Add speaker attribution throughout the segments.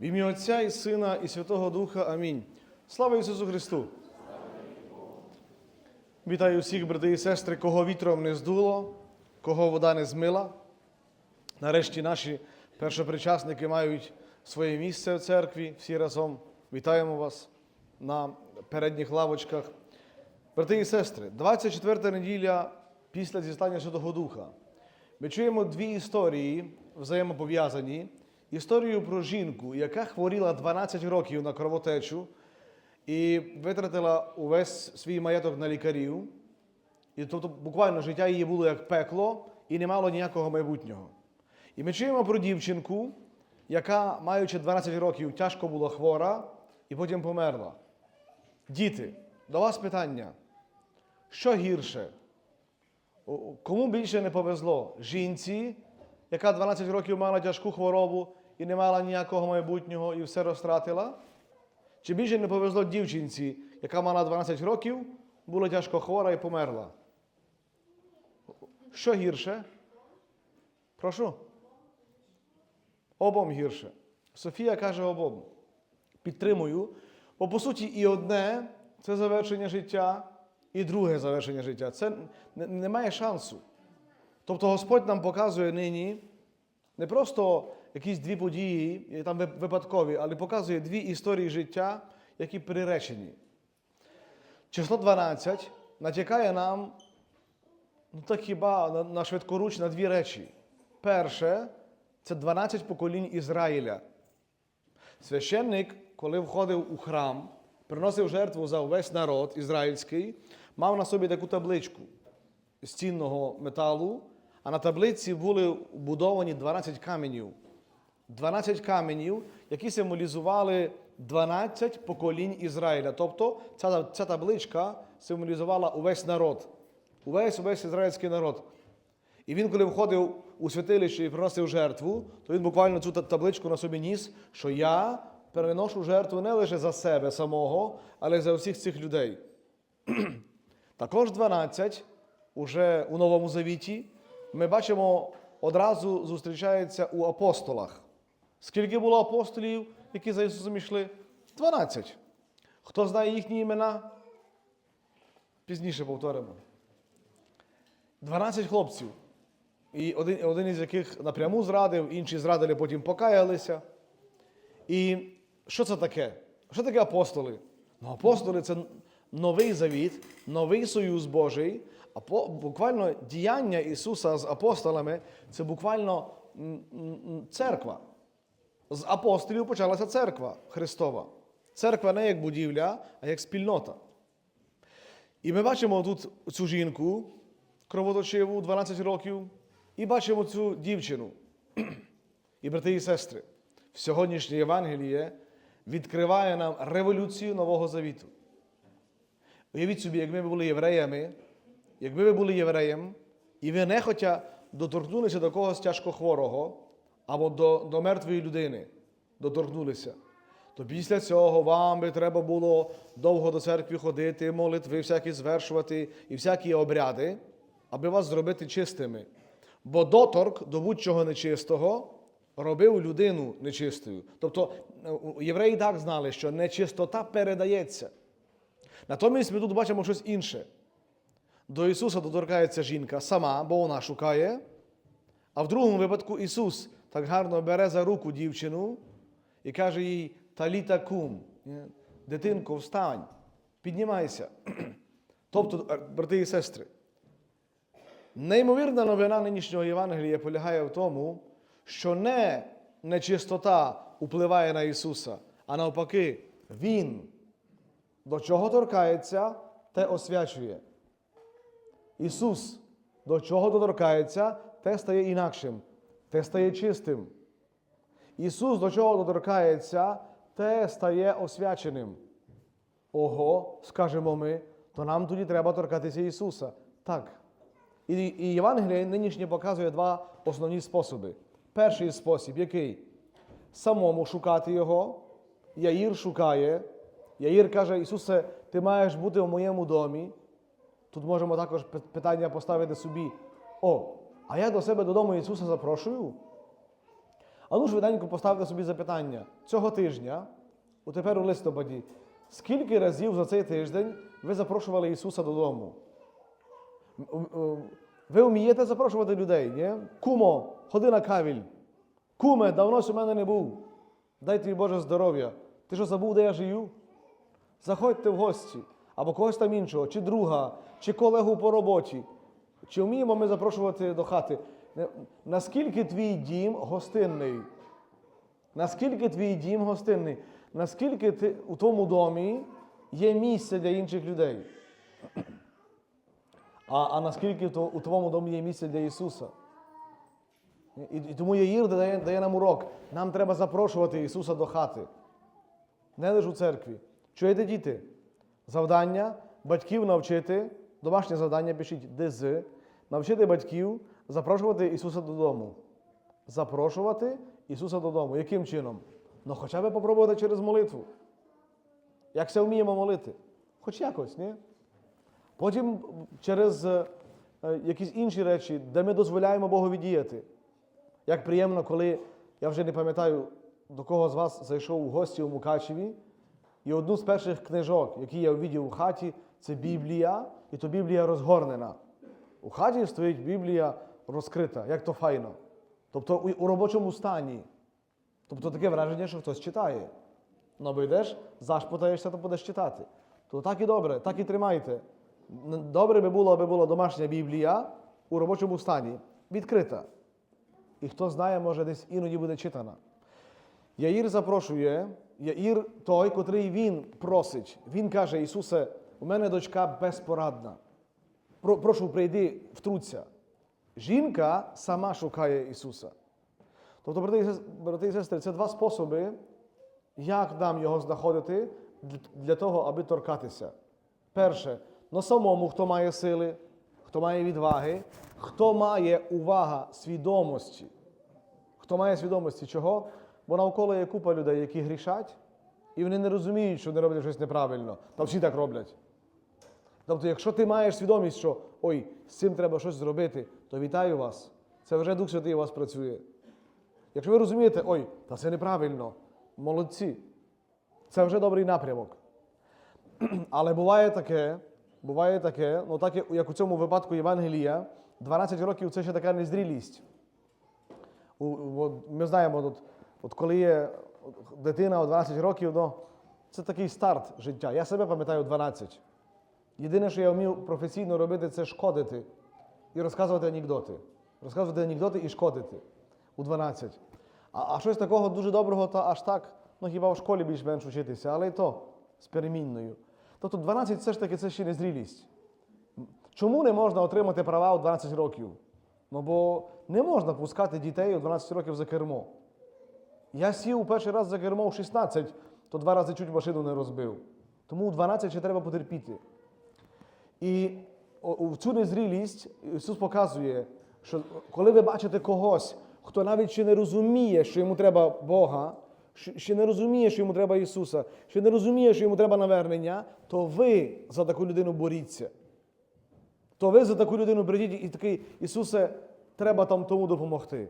Speaker 1: В ім'я Отця і Сина, і Святого Духа. Амінь. Слава Ісусу Христу! Вітаю всіх, брати і сестри, кого вітром не здуло, кого вода не змила. Нарешті наші першопричасники мають своє місце в церкві. Всі разом вітаємо вас на передніх лавочках. Брати і сестри, 24 неділя після зістання Святого Духа. Ми чуємо дві історії взаємопов'язані. Історію про жінку, яка хворіла 12 років на кровотечу і витратила увесь свій маєток на лікарів. І тобто буквально життя її було як пекло і не мало ніякого майбутнього. І ми чуємо про дівчинку, яка, маючи 12 років, тяжко була хвора і потім померла. Діти, до вас питання. Що гірше? Кому більше не повезло? Жінці, яка 12 років мала тяжку хворобу і не мала ніякого майбутнього і все розтратила? Чи більше не повезло дівчинці, яка мала 12 років, була тяжко хвора і померла? Що гірше? Прошу. Обом гірше. Софія каже обом. Підтримую. Бо по суті, і одне це завершення життя, і друге завершення життя. Це немає шансу. Тобто Господь нам показує нині не просто якісь дві події, там випадкові, але показує дві історії життя, які приречені. Число 12 натякає нам, ну так хіба на, на швидкоруч на дві речі. Перше, це 12 поколінь Ізраїля. Священник, коли входив у храм, приносив жертву за увесь народ ізраїльський, мав на собі таку табличку з цінного металу, а на таблиці були вбудовані 12 каменів. 12 каменів, які символізували 12 поколінь Ізраїля. Тобто ця, ця табличка символізувала увесь народ, увесь увесь ізраїльський народ. І він, коли входив у святилище і приносив жертву, то він буквально цю табличку на собі ніс, що я переношу жертву не лише за себе самого, але й за всіх цих людей. Також 12, уже у Новому Завіті, ми бачимо одразу зустрічається у апостолах. Скільки було апостолів, які за Ісусом йшли? 12. Хто знає їхні імена? Пізніше повторимо. 12 хлопців. І один, один із яких напряму зрадив, інші зрадили, потім покаялися. І що це таке? Що таке апостоли? Ну, апостоли це новий завіт, новий союз Божий. Буквально діяння Ісуса з апостолами це буквально церква. З апостолів почалася церква Христова. Церква не як будівля, а як спільнота. І ми бачимо тут цю жінку, кровоточиву 12 років, і бачимо цю дівчину. І брати і сестри, сьогоднішнє Євангеліє відкриває нам революцію Нового Завіту. Уявіть собі, якби ми були євреями, якби ви були євреєм, і ви нехотя доторкнулися до когось тяжкохворого або до, до мертвої людини, доторкнулися, то після цього вам би треба було довго до церкви ходити, молитви всякі звершувати і всякі обряди, аби вас зробити чистими. Бо доторк до будь-чого нечистого робив людину нечистою. Тобто е, євреї так знали, що нечистота передається. Натомість ми тут бачимо щось інше. До Ісуса доторкається жінка сама, бо вона шукає. А в другому випадку Ісус так гарно бере за руку дівчину і каже їй Таліта кум, дитинко, встань, піднімайся. Тобто, е, брати і сестри, неймовірна новина нинішнього Євангелія полягає в тому, що не нечистота впливає на Ісуса, а навпаки, Він до чого торкається, те освячує. Ісус до чого доторкається, те стає інакшим, те стає чистим. Ісус до чого доторкається, те стає освяченим. Ого, скажемо ми, то нам тоді треба торкатися Ісуса. Так. І, і Євангеліє нинішнє показує два основні способи. Перший спосіб, який? Самому шукати Його. Яїр шукає. Яїр каже, Ісусе, ти маєш бути в моєму домі. Тут можемо також питання поставити собі: О, а я до себе додому Ісуса запрошую? А ну швиденько поставте собі запитання цього тижня, у тепер у листопаді, скільки разів за цей тиждень ви запрошували Ісуса додому? Ви вмієте запрошувати людей, ні? Кумо, ходи на кавіль. Куме, давно у мене не був. Дай тобі Боже здоров'я. Ти що забув, де я живу? Заходьте в гості, або когось там іншого, чи друга, чи колегу по роботі. Чи вміємо ми запрошувати до хати? Наскільки твій дім гостинний? Наскільки твій дім гостинний? Наскільки ти у тому домі є місце для інших людей? А, а наскільки то, у твоєму домі є місце для Ісуса? І, і тому Яїр дає, дає нам урок. Нам треба запрошувати Ісуса до хати. Не лише у церкві. Чуєте, діти? Завдання батьків навчити, домашнє завдання пишіть ДЗ, навчити батьків запрошувати Ісуса додому. Запрошувати Ісуса додому. Яким чином? Ну, хоча б попробувати через молитву. Як все вміємо молити? Хоч якось, ні? Потім через е, якісь інші речі, де ми дозволяємо Богові діяти. Як приємно, коли я вже не пам'ятаю, до кого з вас зайшов у гості у Мукачеві, і одну з перших книжок, які я увидів у хаті, це Біблія, і то Біблія розгорнена. У хаті стоїть Біблія розкрита, як то файно. Тобто у, робочому стані. Тобто таке враження, що хтось читає. Ну, бо йдеш, зашпотаєшся, то будеш читати. То так і добре, так і тримайте. Добре би було, аби була домашня Біблія у робочому стані, відкрита. І хто знає, може десь іноді буде читана. Яїр запрошує, Яїр той, котрий він просить. Він каже: Ісусе, у мене дочка безпорадна. Про- Прошу, прийди, втруться. Жінка сама шукає Ісуса. Тобто, брати і сестри, це два способи, як нам його знаходити для того, аби торкатися. Перше, на самому, хто має сили, хто має відваги, хто має увага свідомості. Хто має свідомості чого? Бо навколо є купа людей, які грішать, і вони не розуміють, що вони роблять щось неправильно. Та всі так роблять. Тобто, якщо ти маєш свідомість, що ой, з цим треба щось зробити, то вітаю вас. Це вже Дух Святий у вас працює. Якщо ви розумієте, ой, та це неправильно, молодці. Це вже добрий напрямок. Але буває таке, буває таке, ну так як- у цьому випадку Євангелія, 12 років це ще така незрілість. Ми знаємо, от, от коли є дитина у 12 років, ну, це такий старт життя. Я себе пам'ятаю 12. Єдине, що я вмів професійно робити, це шкодити і розказувати анекдоти. Розказувати анекдоти і шкодити у 12. А, а щось такого дуже доброго, та аж так, ну хіба в школі більш-менш вчитися, але і то з перемінною. Тобто 12 все ж таки це ще не зрілість. Чому не можна отримати права у 12 років? Ну бо не можна пускати дітей у 12 років за кермо. Я сів перший раз за кермо у 16, то два рази чуть машину не розбив. Тому у 12 ще треба потерпіти. І у цю незрілість Ісус показує, що коли ви бачите когось, хто навіть ще не розуміє, що йому треба Бога, ще не розуміє, що йому треба Ісуса, ще не розуміє, що йому треба навернення, то ви за таку людину боріться. То ви за таку людину прийдіть і такий, Ісусе, треба там тому допомогти.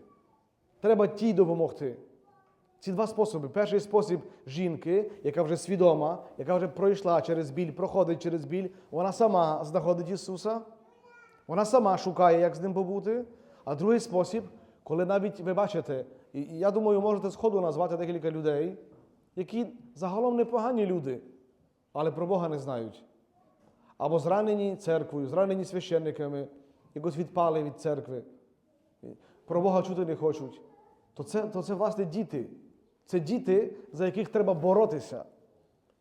Speaker 1: Треба тій допомогти. Ці два способи. Перший спосіб жінки, яка вже свідома, яка вже пройшла через біль, проходить через біль, вона сама знаходить Ісуса, вона сама шукає, як з ним побути. А другий спосіб, коли навіть ви бачите, і я думаю, можете сходу назвати декілька людей, які загалом непогані люди, але про Бога не знають. Або зранені церквою, зранені священниками, якось відпали від церкви, про Бога чути не хочуть. То це, то це власне діти. Це діти, за яких треба боротися,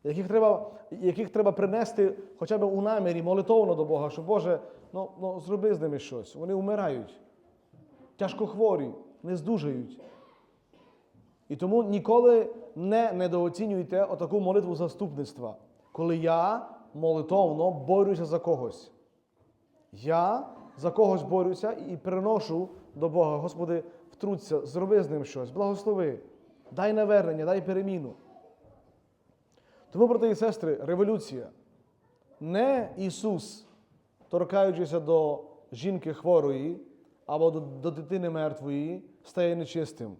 Speaker 1: яких треба, яких треба принести хоча б у намірі молитовно до Бога, що Боже, ну, ну зроби з ними щось. Вони вмирають, тяжко хворі, не здужають. І тому ніколи не недооцінюйте отаку молитву заступництва, коли я молитовно борюся за когось. Я за когось борюся і приношу до Бога, Господи, втруться, зроби з ним щось, благослови, дай навернення, дай переміну. Тому, брати і сестри, революція. Не Ісус, торкаючися до жінки хворої або до, до дитини мертвої, стає нечистим.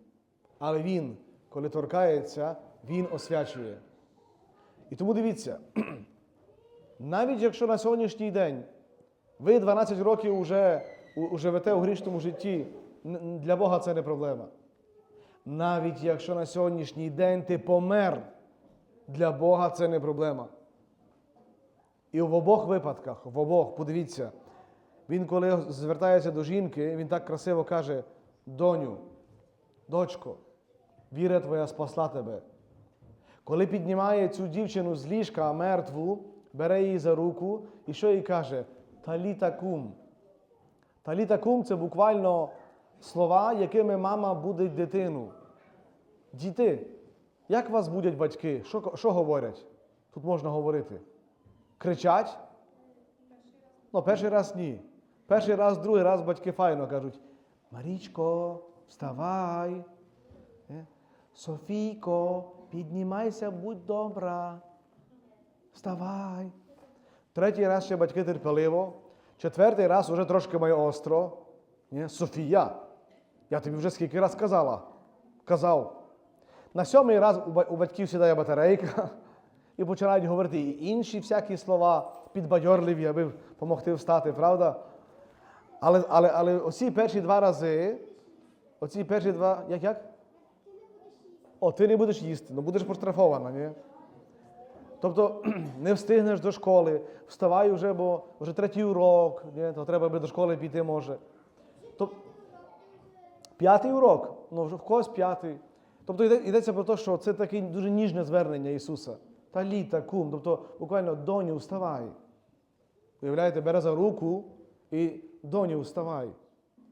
Speaker 1: Але Він, коли торкається, Він освячує. І тому дивіться, навіть якщо на сьогоднішній день ви 12 років вже у- живете у грішному житті, для Бога це не проблема. Навіть якщо на сьогоднішній день ти помер, для Бога це не проблема. І в обох випадках, в обох, подивіться, він, коли звертається до жінки, він так красиво каже: доню, дочко, віра твоя спасла тебе. Коли піднімає цю дівчину з ліжка мертву, бере її за руку і що їй каже? Таліта кум. Таліта кум це буквально слова, якими мама будить дитину. Діти, як вас будять батьки? Що, що говорять? Тут можна говорити. Кричать? Ну, перший раз ні. Перший раз, другий раз батьки файно кажуть: Марічко, вставай. Е? Софійко, піднімайся, будь добра. Вставай. Третій раз ще батьки терпеливо. Четвертий раз уже трошки має остро. Софія. Я тобі вже скільки раз казала. Казав. На сьомий раз у батьків сідає батарейка і починають говорити і інші всякі слова підбадьорливі, аби допомогти встати, правда? Але, але, але оці перші два рази, оці перші два, як як? О, ти не будеш їсти, ну будеш поштрафована, ні? Тобто не встигнеш до школи, вставай вже, бо вже третій урок, ні? то треба би до школи піти може. Тобто, п'ятий урок, ну вже в когось п'ятий. Тобто йдеться про те, що це таке дуже ніжне звернення Ісуса. Та літа, кум, тобто буквально доню, вставай. Уявляєте, бере за руку і доню, вставай.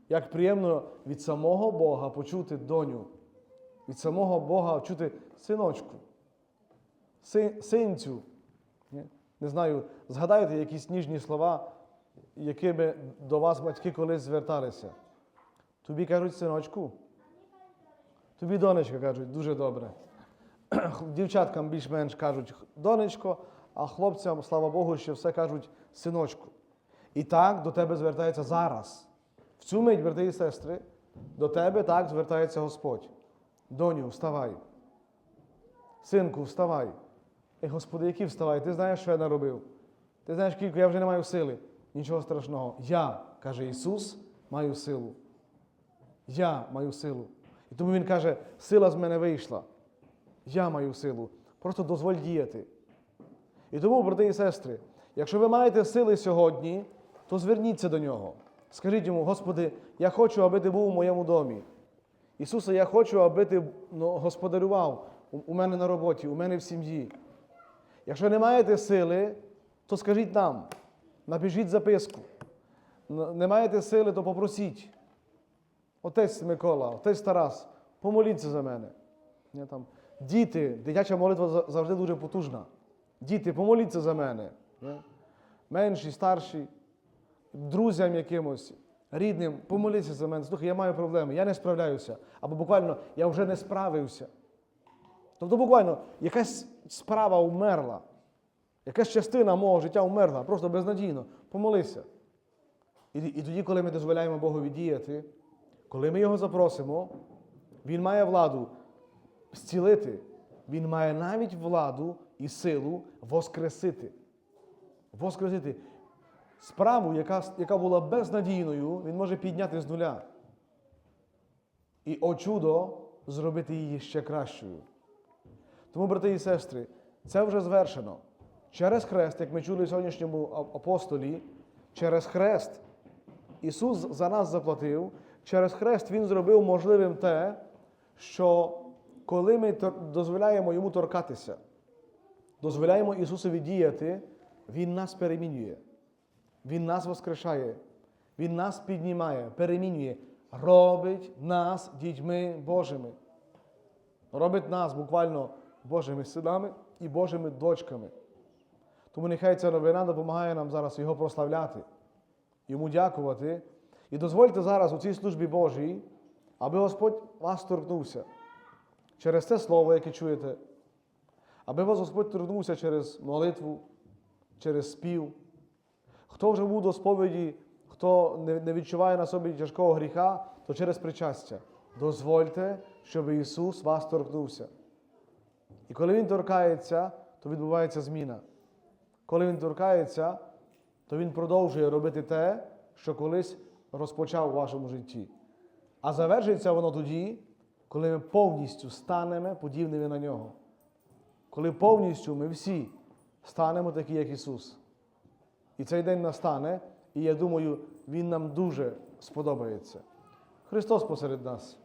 Speaker 1: Як приємно від самого Бога почути доню, від самого Бога чути синочку, си- синцю. Не знаю, згадайте якісь ніжні слова, якими до вас батьки колись зверталися. Тобі кажуть синочку. Тобі донечка кажуть, дуже добре. Дівчаткам більш-менш кажуть донечко, а хлопцям, слава Богу, ще все кажуть синочку. І так до тебе звертається зараз. В цю мить, брати і сестри, до тебе так звертається Господь. Доню, вставай. Синку, вставай. І Господи, який вставай? Ти знаєш, що я наробив? Ти знаєш, скільки я вже не маю сили. Нічого страшного. Я, каже Ісус, маю силу. Я маю силу. І тому Він каже, сила з мене вийшла. Я маю силу. Просто дозволь діяти. І тому, брати і сестри, якщо ви маєте сили сьогодні, то зверніться до нього. Скажіть йому, Господи, я хочу, аби ти був у моєму домі. Ісусе, я хочу, аби ти ну, господарював у- мене на роботі, у мене в сім'ї. Якщо не маєте сили, то скажіть нам, напишіть записку. Не маєте сили, то попросіть. Отець Микола, отець Тарас, помоліться за мене. Ні, там, діти, дитяча молитва завжди дуже потужна. Діти, помоліться за мене. Ні? Менші, старші, друзям якимось, рідним, помоліться за мене. Слухай, я маю проблеми, я не справляюся. Або буквально я вже не справився. Тобто, буквально, якась справа умерла, якась частина мого життя умерла, просто безнадійно. Помолися. І, і тоді, коли ми дозволяємо Богу діяти, коли ми його запросимо, Він має владу зцілити, Він має навіть владу і силу воскресити. Воскресити справу, яка, яка була безнадійною, Він може підняти з нуля. І о чудо зробити її ще кращою. Тому, брати і сестри, це вже звершено. Через хрест, як ми чули в сьогоднішньому апостолі, через хрест Ісус за нас заплатив, через хрест Він зробив можливим те, що коли ми дозволяємо Йому торкатися, дозволяємо Ісусові діяти, Він нас перемінює. Він нас воскрешає, Він нас піднімає, перемінює, робить нас дітьми Божими. Робить нас буквально Божими синами і Божими дочками. Тому нехай ця новина допомагає нам зараз його прославляти, йому дякувати. І дозвольте зараз у цій службі Божій, аби Господь вас торкнувся через те слово, яке чуєте, аби вас Господь торкнувся через молитву, через спів. Хто вже був до сповіді, хто не відчуває на собі тяжкого гріха, то через причастя. дозвольте, щоб Ісус вас торкнувся. І коли Він торкається, то відбувається зміна. Коли Він торкається, то Він продовжує робити те, що колись розпочав у вашому житті. А завершиться воно тоді, коли ми повністю станемо подібними на нього. Коли повністю ми всі станемо такі, як Ісус. І цей день настане, і я думаю, Він нам дуже сподобається. Христос посеред нас.